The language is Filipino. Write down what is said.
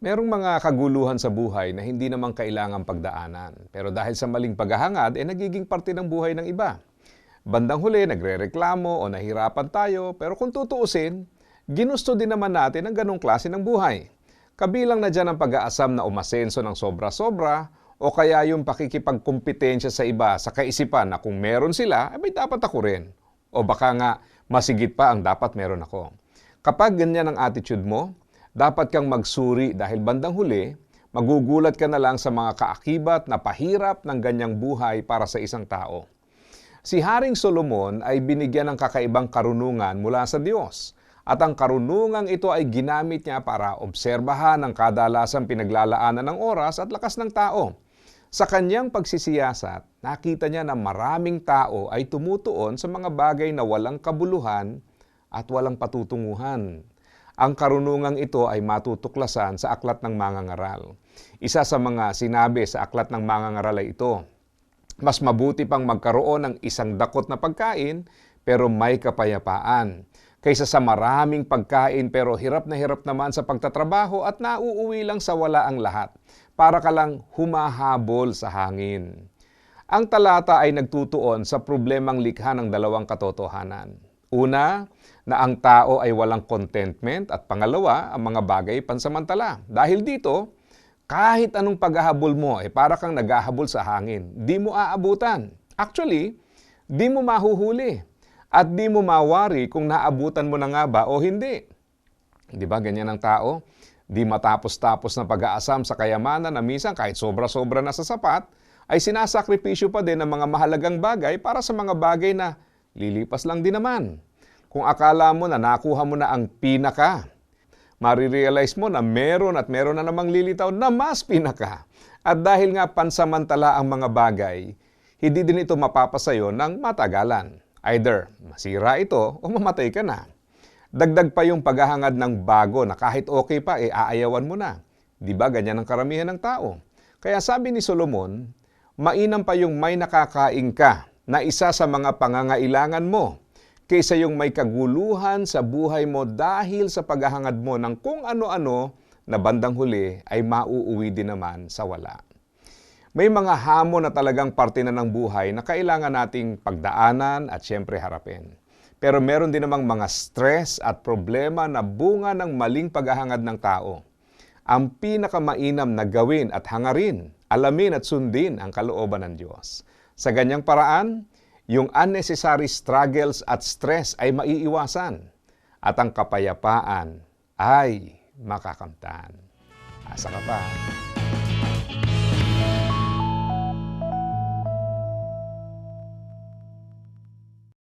Merong mga kaguluhan sa buhay na hindi naman kailangang pagdaanan. Pero dahil sa maling paghahangad, eh nagiging parte ng buhay ng iba. Bandang huli, nagre-reklamo o nahirapan tayo, pero kung tutuusin, ginusto din naman natin ang ganong klase ng buhay. Kabilang na dyan ang pag-aasam na umasenso ng sobra-sobra o kaya yung pakikipagkumpetensya sa iba sa kaisipan na kung meron sila, ay may dapat ako rin. O baka nga, masigit pa ang dapat meron ako. Kapag ganyan ang attitude mo, dapat kang magsuri dahil bandang huli, magugulat ka na lang sa mga kaakibat na pahirap ng ganyang buhay para sa isang tao. Si Haring Solomon ay binigyan ng kakaibang karunungan mula sa Diyos. At ang karunungang ito ay ginamit niya para obserbahan ang kadalasang pinaglalaanan ng oras at lakas ng tao. Sa kanyang pagsisiyasat, nakita niya na maraming tao ay tumutuon sa mga bagay na walang kabuluhan at walang patutunguhan. Ang karunungang ito ay matutuklasan sa Aklat ng Mangangaral. Isa sa mga sinabi sa Aklat ng Mangangaral ay ito, Mas mabuti pang magkaroon ng isang dakot na pagkain pero may kapayapaan kaysa sa maraming pagkain pero hirap na hirap naman sa pagtatrabaho at nauuwi lang sa wala ang lahat. Para ka lang humahabol sa hangin. Ang talata ay nagtutuon sa problemang likha ng dalawang katotohanan. Una, na ang tao ay walang contentment at pangalawa, ang mga bagay pansamantala. Dahil dito, kahit anong paghahabol mo ay para kang naghahabol sa hangin. Di mo aabutan. Actually, di mo mahuhuli. At di mo mawari kung naabutan mo na nga ba o hindi. Di ba ganyan ang tao? Di matapos-tapos na pag-aasam sa kayamanan na minsan kahit sobra-sobra na sa sapat, ay sinasakripisyo pa din ng mga mahalagang bagay para sa mga bagay na lilipas lang din naman. Kung akala mo na nakuha mo na ang pinaka, marirealize mo na meron at meron na namang lilitaw na mas pinaka. At dahil nga pansamantala ang mga bagay, hindi din ito mapapasayo ng matagalan. Either masira ito o mamatay ka na. Dagdag pa yung paghahangad ng bago na kahit okay pa, e aayawan mo na. Di ba ganyan ang karamihan ng tao? Kaya sabi ni Solomon, mainam pa yung may nakakain ka na isa sa mga pangangailangan mo kaysa yung may kaguluhan sa buhay mo dahil sa paghahangad mo ng kung ano-ano na bandang huli ay mauuwi din naman sa wala. May mga hamon na talagang parte na ng buhay na kailangan nating pagdaanan at siyempre harapin. Pero meron din namang mga stress at problema na bunga ng maling paghahangad ng tao. Ang pinakamainam na gawin at hangarin, alamin at sundin ang kalooban ng Diyos. Sa ganyang paraan, yung unnecessary struggles at stress ay maiiwasan at ang kapayapaan ay makakamtan. Asa ka pa?